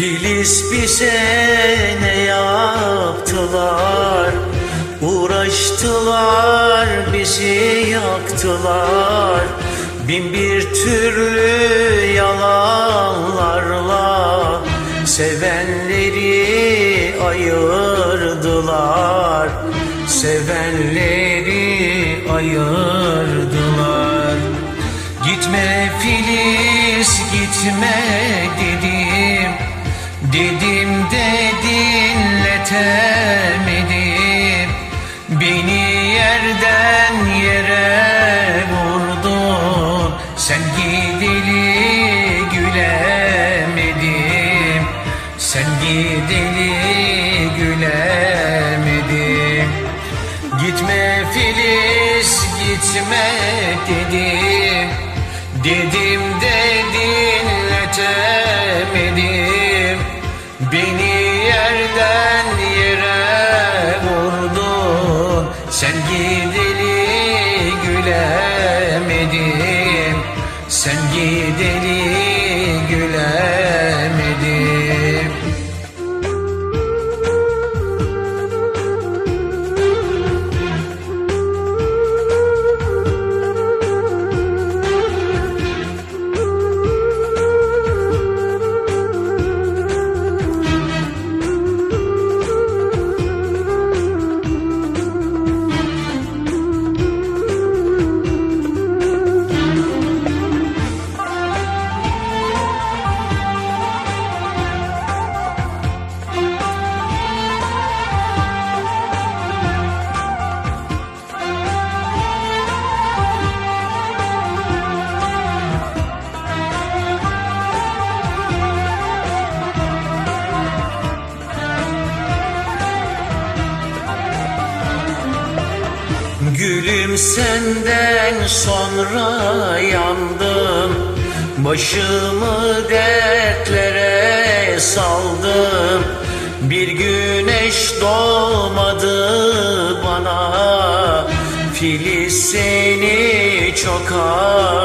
Filiz bize ne yaptılar? Uğraştılar bizi yaktılar. Bin bir türlü yalanlarla Sevenleri ayırdılar. Sevenleri ayırdılar. Gitme Filiz gitme dedim Dedim de dinletemedim. Beni yerden yere vurdun. Sen gideli gülemedim. Sen gideli gülemedim. Gitme Filiz gitme dedim. Dedim de Beni yerden yere vurdun. Sen gideli gülemedim Sen gideli Gülüm senden sonra yandım. Başımı dertlere saldım. Bir güneş doğmadı bana. Filiz seni çok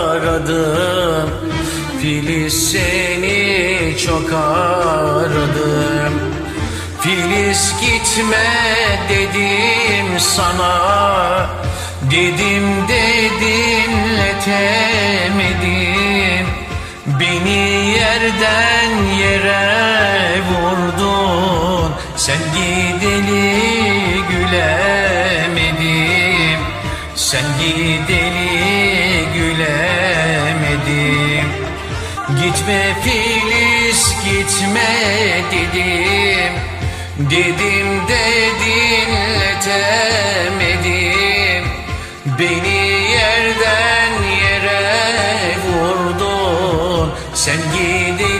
aradım. Filiz seni çok aradım. Filiz gitme dedim sana Dedim de dinletemedim Beni yerden yere vurdun. Sen gideli gülemedim Sen gideli gülemedim Gitme Filiz gitme dedim. Dedim de dinletemedim Sen gideli